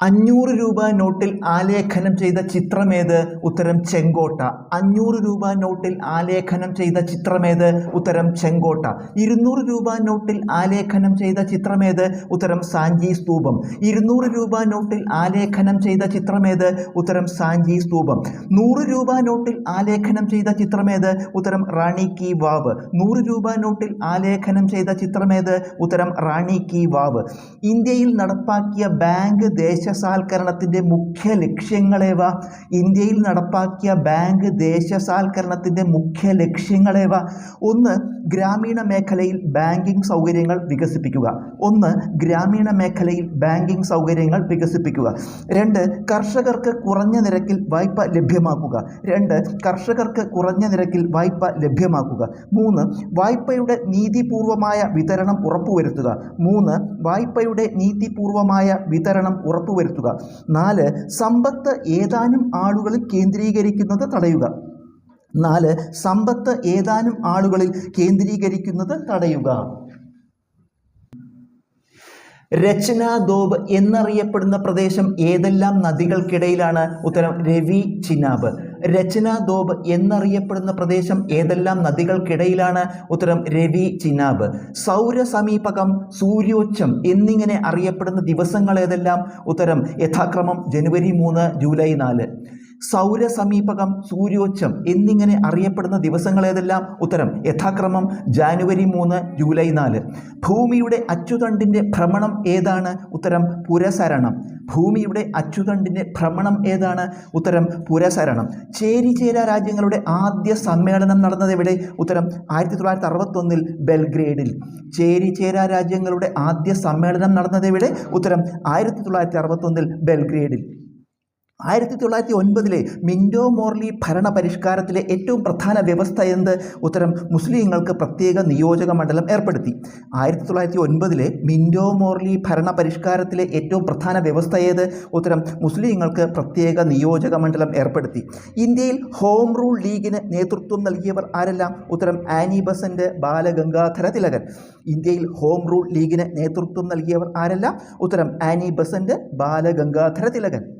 അഞ്ഞൂറ് രൂപ നോട്ടിൽ ആലേഖനം ചെയ്ത ചിത്രമേത്? ഉത്തരം ചെങ്കോട്ട. അഞ്ഞൂറ് രൂപ നോട്ടിൽ ആലേഖനം ചെയ്ത ചിത്രമേത്? ഉത്തരം ചെങ്കോട്ട. ഇരുന്നൂറ് രൂപ നോട്ടിൽ ആലേഖനം ചെയ്ത ചിത്രമേത്? ഉത്തരം സാഞ്ചി സ്തൂപം. ഇരുന്നൂറ് രൂപ നോട്ടിൽ ആലേഖനം ചെയ്ത ചിത്രമേത്? ഉത്തരം സാഞ്ചി സ്തൂപം. നൂറ് രൂപ നോട്ടിൽ ആലേഖനം ചെയ്ത ചിത്രമേത്? ഉത്തരം റാണി കി വാവ്. നൂറ് രൂപ നോട്ടിൽ ആലേഖനം ചെയ്ത ചിത്രമേത്? ഉത്തരം റാണി കി വാവ്. ഇന്ത്യയിൽ നടപ്പാക്കിയ ബാങ്ക് ദേശസാൽക്കരണത്തിന്റെ മുഖ്യ ലക്ഷ്യങ്ങളേവ? ഇന്ത്യയിൽ നടപ്പാക്കിയ ബാങ്ക് ദേശസാൽക്കരണത്തിന്റെ മുഖ്യ ലക്ഷ്യങ്ങളേവ? ഒന്ന് ഗ്രാമീണ മേഖലയിൽ ബാങ്കിംഗ് സൗകര്യങ്ങൾ വികസിപ്പിക്കുക. ഒന്ന് ഗ്രാമീണ മേഖലയിൽ ബാങ്കിംഗ് സൗകര്യങ്ങൾ വികസിപ്പിക്കുക. രണ്ട് കർഷകർക്ക് കുറഞ്ഞ നിരക്കിൽ വായ്പ ലഭ്യമാക്കുക. രണ്ട് കർഷകർക്ക് കുറഞ്ഞ നിരക്കിൽ വായ്പ ലഭ്യമാക്കുക. മൂന്ന് വായ്പയുടെ നീതിപൂർവമായ വിതരണം ഉറപ്പുവരുത്തുക. മൂന്ന് വായ്പയുടെ നീതിപൂർവമായ വിതരണം ഉറപ്പുവരുത്തുക നാല് സമ്പത്ത് ഏതാനും ആളുകളിൽ കേന്ദ്രീകരിക്കുന്നത് തടയുക. നാല് സമ്പത്ത് ഏതാനും ആളുകളിൽ കേന്ദ്രീകരിക്കുന്നത് തടയുക. രചനാദോബ് എന്നറിയപ്പെടുന്ന പ്രദേശം ഏതെല്ലാം നദികൾക്കിടയിലാണ്? ഉത്തരം രവി ചിനാബ്. രചനാദോബ് എന്നറിയപ്പെടുന്ന പ്രദേശം ഏതെല്ലാം നദികൾക്കിടയിലാണ്? ഉത്തരം രവി ചിനാബ്. സൗരസമീപകം സൂര്യോച്ചം എന്നിങ്ങനെ അറിയപ്പെടുന്ന ദിവസങ്ങൾ ഏതെല്ലാം ഉത്തരം യഥാക്രമം ജനുവരി മൂന്ന് ജൂലൈ നാല്. സൗരസമീപകം സൂര്യോച്ചം എന്നിങ്ങനെ അറിയപ്പെടുന്ന ദിവസങ്ങൾ ഏതെല്ലാം ഉത്തരം യഥാക്രമം ജാനുവരി മൂന്ന് ജൂലൈ നാല്. ഭൂമിയുടെ അച്ചുതണ്ടിന്റെ ഭ്രമണം ഏതാണ്? ഉത്തരം പുരസരണം. ഭൂമിയുടെ അച്ചുതണ്ടിന്റെ ഭ്രമണം ഏതാണ്? ഉത്തരം പുരസരണം. ചേരിചേര രാജ്യങ്ങളുടെ ആദ്യ സമ്മേളനം നടന്നത് എവിടെ? ഉത്തരം ആയിരത്തി തൊള്ളായിരത്തി അറുപത്തൊന്നിൽ ബെൽഗ്രേഡിൽ ചേരിചേര രാജ്യങ്ങളുടെ ആദ്യ സമ്മേളനം നടന്നത് എവിടെ? ഉത്തരം ആയിരത്തി തൊള്ളായിരത്തി അറുപത്തൊന്നിൽ ബെൽഗ്രേഡിൽ. ആയിരത്തി തൊള്ളായിരത്തി ഒൻപതിലെ മിൻഡോ മോർലി ഭരണ പരിഷ്കാരത്തിലെ ഏറ്റവും പ്രധാന വ്യവസ്ഥ എന്ത്? ഉത്തരം മുസ്ലിങ്ങൾക്ക് പ്രത്യേക നിയോജക മണ്ഡലം ഏർപ്പെടുത്തി. ആയിരത്തി തൊള്ളായിരത്തി ഒൻപതിലെ മിൻഡോ മോർലി ഭരണ പരിഷ്കാരത്തിലെ ഏറ്റവും പ്രധാന വ്യവസ്ഥ ഏത്? ഉത്തരം മുസ്ലിങ്ങൾക്ക് പ്രത്യേക നിയോജക മണ്ഡലം ഏർപ്പെടുത്തി. ഇന്ത്യയിൽ ഹോം റൂൾ ലീഗിന് നേതൃത്വം നൽകിയവർ ആരെല്ലാം? ഉത്തരം ആനി ബസന്റെ ബാലഗംഗാധര തിലകൻ. ഇന്ത്യയിൽ ഹോം റൂൾ ലീഗിന് നേതൃത്വം നൽകിയവർ ആരെല്ലാം? ഉത്തരം ആനി ബസന്റെ ബാലഗംഗാധര തിലകൻ.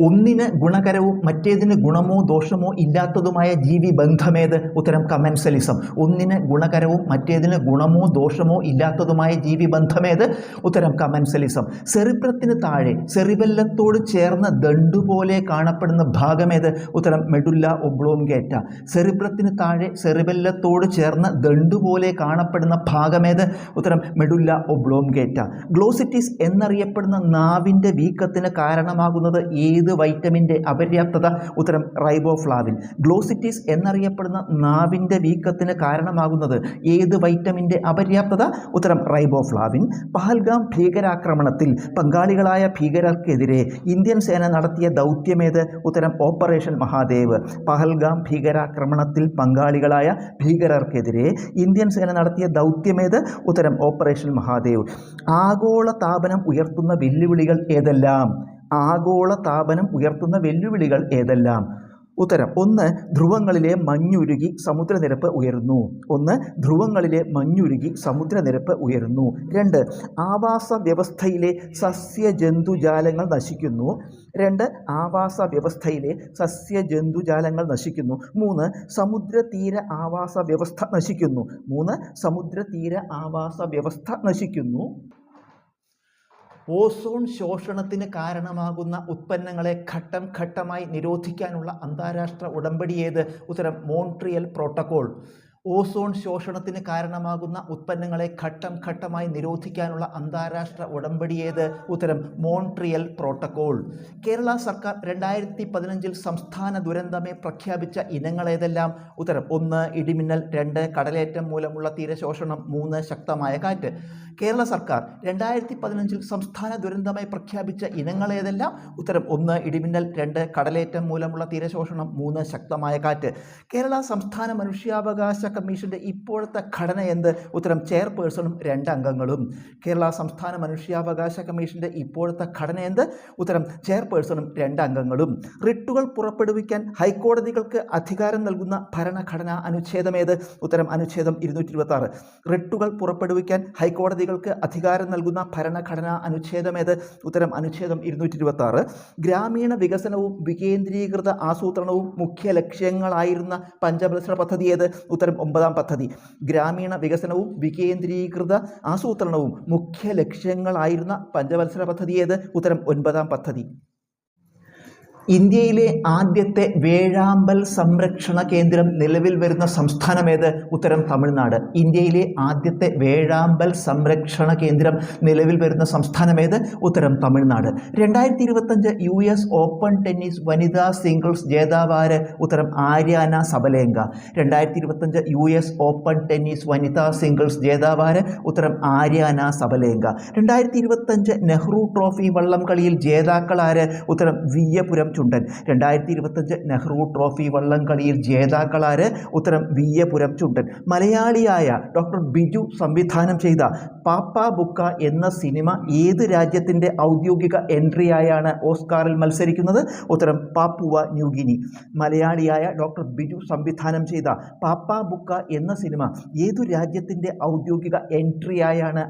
ഒന്നിന് ഗുണകരവും മറ്റേതിന് ഗുണമോ ദോഷമോ ഇല്ലാത്തതുമായ ജീവി ബന്ധമേത്? ഉത്തരം കമൻസലിസം. ഒന്നിന് ഗുണകരവും മറ്റേതിന് ഗുണമോ ദോഷമോ ഇല്ലാത്തതുമായ ജീവി ബന്ധമേത്? ഉത്തരം കമൻസലിസം. സെറിബ്രത്തിന് താഴെ സെറിബല്ലത്തോട് ചേർന്ന ദണ്ടു പോലെ കാണപ്പെടുന്ന ഭാഗമേത്? ഉത്തരം മെഡുല്ല ഒബ്ലോംഗേറ്റ. സെറിബ്രത്തിന് താഴെ സെറിബല്ലത്തോട് ചേർന്ന ദണ്ടു പോലെ കാണപ്പെടുന്ന ഭാഗമേത്? ഉത്തരം മെഡുല്ല ഒബ്ലോംഗേറ്റ. ഗ്ലോസിറ്റിസ് എന്നറിയപ്പെടുന്ന നാവിന്റെ വീക്കത്തിന് കാരണമാകുന്നത് ഏത് വൈറ്റമിന്റെ അപര്യാപ്തത? ഉത്തരം റൈബോഫ്ലാവിൻ. ഗ്ലോസിറ്റീസ് എന്നറിയപ്പെടുന്ന നാവിന്റെ വീക്കത്തിന് കാരണമാകുന്നത് ഏത് വൈറ്റമിന്റെ അപര്യാപ്തത? ഉത്തരം റൈബോഫ്ലാവിൻ. പഹൽഗാം ഭീകരാക്രമണത്തിൽ പങ്കാളികളായ ഭീകരർക്കെതിരെ ഇന്ത്യൻ സേന നടത്തിയ ദൗത്യമേത്? ഉത്തരം ഓപ്പറേഷൻ മഹാദേവ്. പഹൽഗാം ഭീകരാക്രമണത്തിൽ പങ്കാളികളായ ഭീകരർക്കെതിരെ ഇന്ത്യൻ സേന നടത്തിയ ദൗത്യമേത്? ഉത്തരം ഓപ്പറേഷൻ മഹാദേവ്. ആഗോള താപനം ഉയർത്തുന്ന വെല്ലുവിളികൾ ഏതെല്ലാം? ആഗോള താപനം ഉയർത്തുന്ന വെല്ലുവിളികൾ ഏതെല്ലാം? ഉത്തരം ഒന്ന് ധ്രുവങ്ങളിലെ മഞ്ഞുരുകി സമുദ്രനിരപ്പ് ഉയരുന്നു. ഒന്ന് ധ്രുവങ്ങളിലെ മഞ്ഞുരുകി സമുദ്രനിരപ്പ് ഉയരുന്നു. രണ്ട് ആവാസ വ്യവസ്ഥയിലെ സസ്യജന്തുജാലങ്ങൾ നശിക്കുന്നു. രണ്ട് ആവാസ വ്യവസ്ഥയിലെ സസ്യജന്തുജാലങ്ങൾ നശിക്കുന്നു. മൂന്ന് സമുദ്രതീര ആവാസ വ്യവസ്ഥ നശിക്കുന്നു. മൂന്ന് സമുദ്രതീര ആവാസ വ്യവസ്ഥ നശിക്കുന്നു. ഓസോൺ ശോഷണത്തിന് കാരണമാകുന്ന ഉത്പന്നങ്ങളെ ഘട്ടം ഘട്ടമായി നിരോധിക്കാനുള്ള അന്താരാഷ്ട്ര ഉടമ്പടിയേത് ഉത്തരം മോൺട്രിയൽ പ്രോട്ടോകോൾ. ഓസോൺ ശോഷണത്തിന് കാരണമാകുന്ന ഉത്പന്നങ്ങളെ ഘട്ടം ഘട്ടമായി നിരോധിക്കാനുള്ള അന്താരാഷ്ട്ര ഉടമ്പടിയേത് ഉത്തരം മോൺട്രിയൽ പ്രോട്ടോകോൾ. കേരള സർക്കാർ രണ്ടായിരത്തി പതിനഞ്ചിൽ സംസ്ഥാന ദുരന്തമേ പ്രഖ്യാപിച്ച ഇനങ്ങൾ ഏതെല്ലാം? ഉത്തരം ഒന്ന് ഇടിമിന്നൽ രണ്ട് കടലേറ്റം മൂലമുള്ള തീരശോഷണം മൂന്ന് ശക്തമായ കാറ്റ്. കേരള സർക്കാർ രണ്ടായിരത്തി പതിനഞ്ചിൽ സംസ്ഥാന ദുരന്തമായി പ്രഖ്യാപിച്ച ഇനങ്ങൾ ഏതെല്ലാം? ഉത്തരം ഒന്ന് ഇടിമിന്നൽ രണ്ട് കടലേറ്റം മൂലമുള്ള തീരശോഷണം മൂന്ന് ശക്തമായ കാറ്റ്. കേരള സംസ്ഥാന മനുഷ്യാവകാശ കമ്മീഷന്റെ ഇപ്പോഴത്തെ ഘടന എന്ത്? ഉത്തരം ചെയർപേഴ്സണും രണ്ട് അംഗങ്ങളും കേരള സംസ്ഥാന മനുഷ്യാവകാശ കമ്മീഷന്റെ ഇപ്പോഴത്തെ ഘടന എന്ത്? ഉത്തരം ചെയർപേഴ്സണും രണ്ട് അംഗങ്ങളും റിട്ടുകൾ പുറപ്പെടുവിക്കാൻ ഹൈക്കോടതികൾക്ക് അധികാരം നൽകുന്ന ഭരണഘടനാ അനുച്ഛേദമേത് ഉത്തരം അനുച്ഛേദം ഇരുന്നൂറ്റി ഇരുപത്തി റിട്ടുകൾ പുറപ്പെടുവിക്കാൻ ഹൈക്കോടതികൾക്ക് അധികാരം നൽകുന്ന ഭരണഘടനാ അനുച്ഛേദമേത് ഉത്തരം അനുച്ഛേദം ഇരുന്നൂറ്റി ഇരുപത്തി ഗ്രാമീണ വികസനവും വികേന്ദ്രീകൃത ആസൂത്രണവും മുഖ്യ ലക്ഷ്യങ്ങളായിരുന്ന പഞ്ചവത്സര പദ്ധതി ഏത്? ഉത്തരം ഒമ്പതാം പദ്ധതി. ഗ്രാമീണ വികസനവും വികേന്ദ്രീകൃത ആസൂത്രണവും മുഖ്യ ലക്ഷ്യങ്ങളായിരുന്ന പഞ്ചവത്സര പദ്ധതി ഏത്? ഉത്തരം ഒൻപതാം പദ്ധതി. ഇന്ത്യയിലെ ആദ്യത്തെ വേഴാമ്പൽ സംരക്ഷണ കേന്ദ്രം നിലവിൽ വരുന്ന സംസ്ഥാനമേത്? ഉത്തരം തമിഴ്നാട്. ഇന്ത്യയിലെ ആദ്യത്തെ വേഴാമ്പൽ സംരക്ഷണ കേന്ദ്രം നിലവിൽ വരുന്ന സംസ്ഥാനമേത്? ഉത്തരം തമിഴ്നാട്. രണ്ടായിരത്തി ഇരുപത്തഞ്ച് യു എസ് ഓപ്പൺ ടെന്നീസ് വനിതാ സിംഗിൾസ് ജേതാവാര് ഉത്തരം ആര്യാന സബലേങ്ക രണ്ടായിരത്തി ഇരുപത്തഞ്ച് യു എസ് ഓപ്പൺ ടെന്നീസ് വനിതാ സിംഗിൾസ് ജേതാവാര് ഉത്തരം ആര്യാന സബലേങ്ക രണ്ടായിരത്തി ഇരുപത്തഞ്ച് നെഹ്റു ട്രോഫി വള്ളം കളിയിൽ ജേതാക്കളാര് ഉത്തരം വിയ്യപുരം ചുണ്ടൻ രണ്ടായിരത്തി ഇരുപത്തഞ്ച് നെഹ്റു ട്രോഫി വള്ളം കളിയിൽ ജേതാക്കളാര്? ഉത്തരം പുരം ചുണ്ടൻ മലയാളിയായ ഡോക്ടർ ബിജു സംവിധാനം ചെയ്ത പാപ്പ ബുക്ക എന്ന സിനിമ ഏത് രാജ്യത്തിന്റെ ഔദ്യോഗിക എൻട്രിയായാണ് ഓസ്കാറിൽ മത്സരിക്കുന്നത്? ഉത്തരം പാപ്പുവ ന്യൂഗിനി മലയാളിയായ ഡോക്ടർ ബിജു സംവിധാനം ചെയ്ത പാപ്പ ബുക്ക എന്ന സിനിമ ഏതു രാജ്യത്തിന്റെ ഔദ്യോഗിക എൻട്രിയായാണ്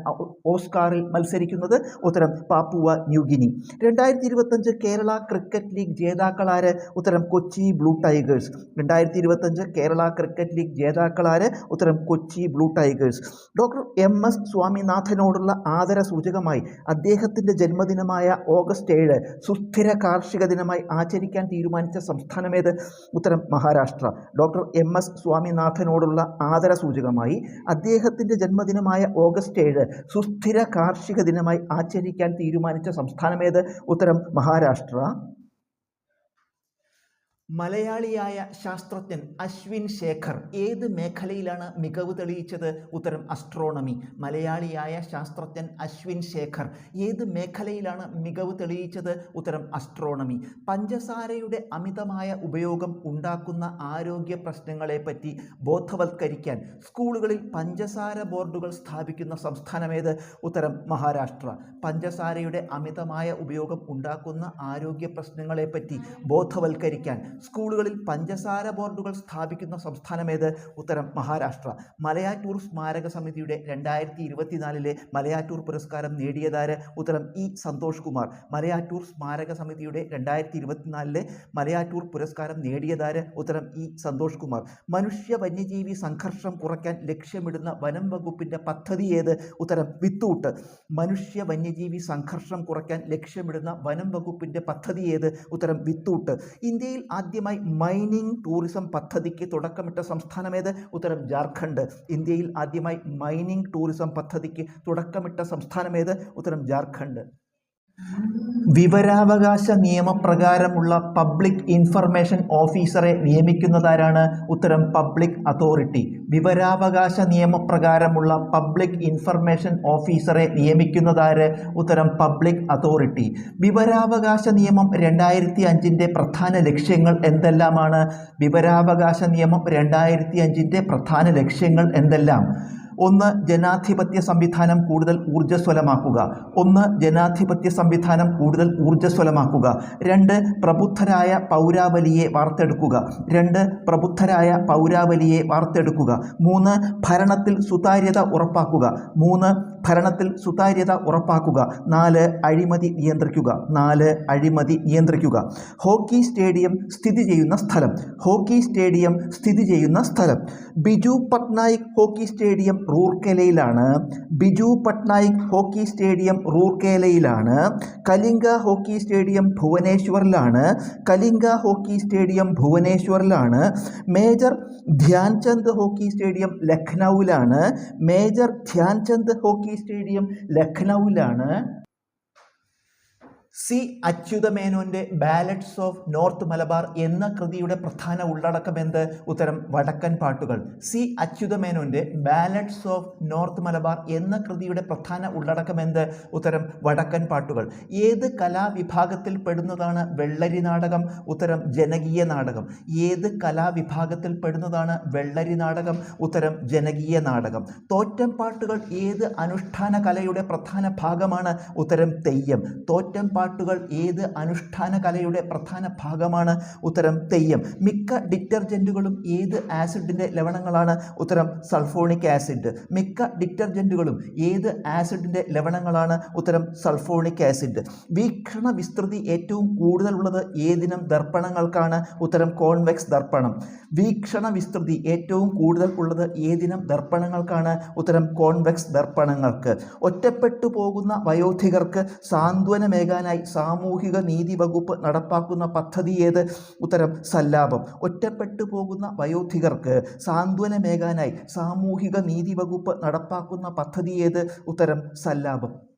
ഓസ്കാറിൽ മത്സരിക്കുന്നത്? ഉത്തരം പാപ്പുവ ന്യൂഗിനി രണ്ടായിരത്തി ഇരുപത്തഞ്ച് കേരള ക്രിക്കറ്റ് ലീഗ് ജേതാക്കളാര്? ഉത്തരം കൊച്ചി ബ്ലൂ ടൈഗേഴ്സ്. രണ്ടായിരത്തി ഇരുപത്തഞ്ച് കേരള ക്രിക്കറ്റ് ലീഗ് ജേതാക്കളാര്? ഉത്തരം Kochi blue tigers. Doctor M S സ്വാമിനാഥനോടുള്ള ആദര സൂചകമായി അദ്ദേഹത്തിന്റെ ജന്മദിനമായ ഓഗസ്റ്റ് ഏഴ് സുസ്ഥിര കാർഷിക ദിനമായി ആചരിക്കാൻ തീരുമാനിച്ച സംസ്ഥാനമേത്? ഉത്തരം മഹാരാഷ്ട്ര. ഡോക്ടർ എം എസ് സ്വാമിനാഥനോടുള്ള ആദര സൂചകമായി അദ്ദേഹത്തിന്റെ ജന്മദിനമായ ഓഗസ്റ്റ് ഏഴ് സുസ്ഥിര കാർഷിക ദിനമായി ആചരിക്കാൻ തീരുമാനിച്ച സംസ്ഥാനമേത്? ഉത്തരം മഹാരാഷ്ട്ര. മലയാളിയായ ശാസ്ത്രജ്ഞൻ അശ്വിൻ ശേഖർ ഏത് മേഖലയിലാണ് മികവ് തെളിയിച്ചത്? ഉത്തരം അസ്ട്രോണമി മലയാളിയായ ശാസ്ത്രജ്ഞൻ അശ്വിൻ ശേഖർ ഏത് മേഖലയിലാണ് മികവ് തെളിയിച്ചത്? ഉത്തരം അസ്ട്രോണമി പഞ്ചസാരയുടെ അമിതമായ ഉപയോഗം ഉണ്ടാക്കുന്ന ആരോഗ്യ പ്രശ്നങ്ങളെപ്പറ്റി ബോധവൽക്കരിക്കാൻ സ്കൂളുകളിൽ പഞ്ചസാര ബോർഡുകൾ സ്ഥാപിക്കുന്ന സംസ്ഥാനമേത്? ഉത്തരം മഹാരാഷ്ട്ര. പഞ്ചസാരയുടെ അമിതമായ ഉപയോഗം ഉണ്ടാക്കുന്ന ആരോഗ്യ പ്രശ്നങ്ങളെപ്പറ്റി ബോധവൽക്കരിക്കാൻ സ്കൂളുകളിൽ പഞ്ചസാര ബോർഡുകൾ സ്ഥാപിക്കുന്ന സംസ്ഥാനമേത് ഉത്തരം മഹാരാഷ്ട്ര. മലയാറ്റൂർ സ്മാരക സമിതിയുടെ രണ്ടായിരത്തി ഇരുപത്തിനാലിലെ മലയാറ്റൂർ പുരസ്കാരം നേടിയതാര്? ഉത്തരം ഇ. സന്തോഷ് കുമാർ. മലയാറ്റൂർ സ്മാരക സമിതിയുടെ രണ്ടായിരത്തി ഇരുപത്തിനാലിലെ മലയാറ്റൂർ പുരസ്കാരം നേടിയതാര്? ഉത്തരം ഇ. സന്തോഷ് കുമാർ. മനുഷ്യ വന്യജീവി സംഘർഷം കുറയ്ക്കാൻ ലക്ഷ്യമിടുന്ന വനം വകുപ്പിന്റെ പദ്ധതി ഏത്? ഉത്തരം വിത്തൂട്ട്. മനുഷ്യ വന്യജീവി സംഘർഷം കുറയ്ക്കാൻ ലക്ഷ്യമിടുന്ന വനം വകുപ്പിന്റെ പദ്ധതി ഏത്? ഉത്തരം വിത്തൂട്ട്. ഇന്ത്യയിൽ ആദ്യമായി മൈനിങ് ടൂറിസം പദ്ധതിക്ക് തുടക്കമിട്ട സംസ്ഥാനമേത്? ഉത്തരം ജാർഖണ്ഡ്. ഇന്ത്യയിൽ ആദ്യമായി മൈനിങ് ടൂറിസം പദ്ധതിക്ക് തുടക്കമിട്ട സംസ്ഥാനമേത്? ഉത്തരം ജാർഖണ്ഡ്. വിവരാവകാശ നിയമപ്രകാരമുള്ള പബ്ലിക് ഇൻഫർമേഷൻ ഓഫീസറെ നിയമിക്കുന്നതാരാണ് ഉത്തരം പബ്ലിക് അതോറിറ്റി. വിവരാവകാശ നിയമപ്രകാരമുള്ള പബ്ലിക് ഇൻഫർമേഷൻ ഓഫീസറെ നിയമിക്കുന്നതാര്? ഉത്തരം പബ്ലിക് അതോറിറ്റി. വിവരാവകാശ നിയമം രണ്ടായിരത്തി അഞ്ചിന്റെ പ്രധാന ലക്ഷ്യങ്ങൾ എന്തെല്ലാമാണ്? വിവരാവകാശ നിയമം രണ്ടായിരത്തി അഞ്ചിന്റെ പ്രധാന ലക്ഷ്യങ്ങൾ എന്തെല്ലാം? ഒന്ന് ജനാധിപത്യ സംവിധാനം കൂടുതൽ ഊർജസ്വലമാക്കുക. ഒന്ന് ജനാധിപത്യ സംവിധാനം കൂടുതൽ ഊർജസ്വലമാക്കുക. രണ്ട് പ്രബുദ്ധരായ പൗരാവലിയെ വാർത്തെടുക്കുക. രണ്ട് പ്രബുദ്ധരായ പൗരാവലിയെ വാർത്തെടുക്കുക. മൂന്ന് ഭരണത്തിൽ സുതാര്യത ഉറപ്പാക്കുക. മൂന്ന് ഭരണത്തിൽ സുതാര്യത ഉറപ്പാക്കുക. നാല് അഴിമതി നിയന്ത്രിക്കുക. നാല് അഴിമതി നിയന്ത്രിക്കുക. ഹോക്കി സ്റ്റേഡിയം സ്ഥിതി ചെയ്യുന്ന സ്ഥലം. ഹോക്കി സ്റ്റേഡിയം സ്ഥിതി ചെയ്യുന്ന സ്ഥലം. ബിജു പട്നായിക് ഹോക്കി സ്റ്റേഡിയം റൂർക്കേലയിലാണ്. ബിജു പട്നായിക് ഹോക്കി സ്റ്റേഡിയം റൂർക്കേലയിലാണ്. കലിംഗ ഹോക്കി സ്റ്റേഡിയം ഭുവനേശ്വറിലാണ്. കലിംഗ ഹോക്കി സ്റ്റേഡിയം ഭുവനേശ്വറിലാണ്. മേജർ ധ്യാൻചന്ദ് ഹോക്കി സ്റ്റേഡിയം ലഖ്നൌവിലാണ്. മേജർ ധ്യാൻചന്ദ് ഹോക്കി സ്റ്റേഡിയം ലഖ്നൗവിലാണ്. സി അച്യുതമേനോന്റെ ബാലറ്റ്സ് ഓഫ് നോർത്ത് മലബാർ എന്ന കൃതിയുടെ പ്രധാന ഉള്ളടക്കം എന്ത്? ഉത്തരം വടക്കൻ പാട്ടുകൾ. സി അച്യുതമേനോന്റെ ബാലറ്റ്സ് ഓഫ് നോർത്ത് മലബാർ എന്ന കൃതിയുടെ പ്രധാന ഉള്ളടക്കം എന്ത്? ഉത്തരം വടക്കൻ പാട്ടുകൾ. ഏത് കലാവിഭാഗത്തിൽ പെടുന്നതാണ് വെള്ളരി നാടകം? ഉത്തരം ജനകീയ നാടകം. ഏത് കലാവിഭാഗത്തിൽ പെടുന്നതാണ് വെള്ളരി നാടകം? ഉത്തരം ജനകീയ നാടകം. തോറ്റം പാട്ടുകൾ ഏത് അനുഷ്ഠാന കലയുടെ പ്രധാന ഭാഗമാണ്? ഉത്തരം തെയ്യം. തോറ്റം പാട്ടുകൾ ഏത് അനുഷ്ഠാന കലയുടെ പ്രധാന ഭാഗമാണ്? ഉത്തരം തെയ്യം. മിക്ക ഡിറ്റർജന്റുകളും ഏത് ആസിഡിന്റെ ലവണങ്ങളാണ്? ഉത്തരം സൾഫോണിക് ആസിഡ്. മിക്ക ഡിറ്റർജന്റുകളും ഏത് ആസിഡിന്റെ ലവണങ്ങളാണ്? ഉത്തരം സൾഫോണിക് ആസിഡ്. വീക്ഷണ വിസ്തൃതി ഏറ്റവും കൂടുതലുള്ളത് ഏതിനം ദർപ്പണങ്ങൾക്കാണ്? ഉത്തരം കോൺവെക്സ് ദർപ്പണം. വീക്ഷണ വിസ്തൃതി ഏറ്റവും കൂടുതൽ ഉള്ളത് ഏതിനം ദർപ്പണങ്ങൾക്കാണ്? ഉത്തരം കോൺവെക്സ് ദർപ്പണങ്ങൾക്ക്. ഒറ്റപ്പെട്ടു പോകുന്ന വയോധികർക്ക് സാന്ത്വനമേകാനായി സാമൂഹിക നീതി വകുപ്പ് നടപ്പാക്കുന്ന പദ്ധതി ഏത്? ഉത്തരം സല്ലാപം. ഒറ്റപ്പെട്ടു പോകുന്ന വയോധികർക്ക് സാന്ത്വനമേകാനായി സാമൂഹിക നീതി വകുപ്പ് നടപ്പാക്കുന്ന പദ്ധതി ഏത്? ഉത്തരം സല്ലാപം.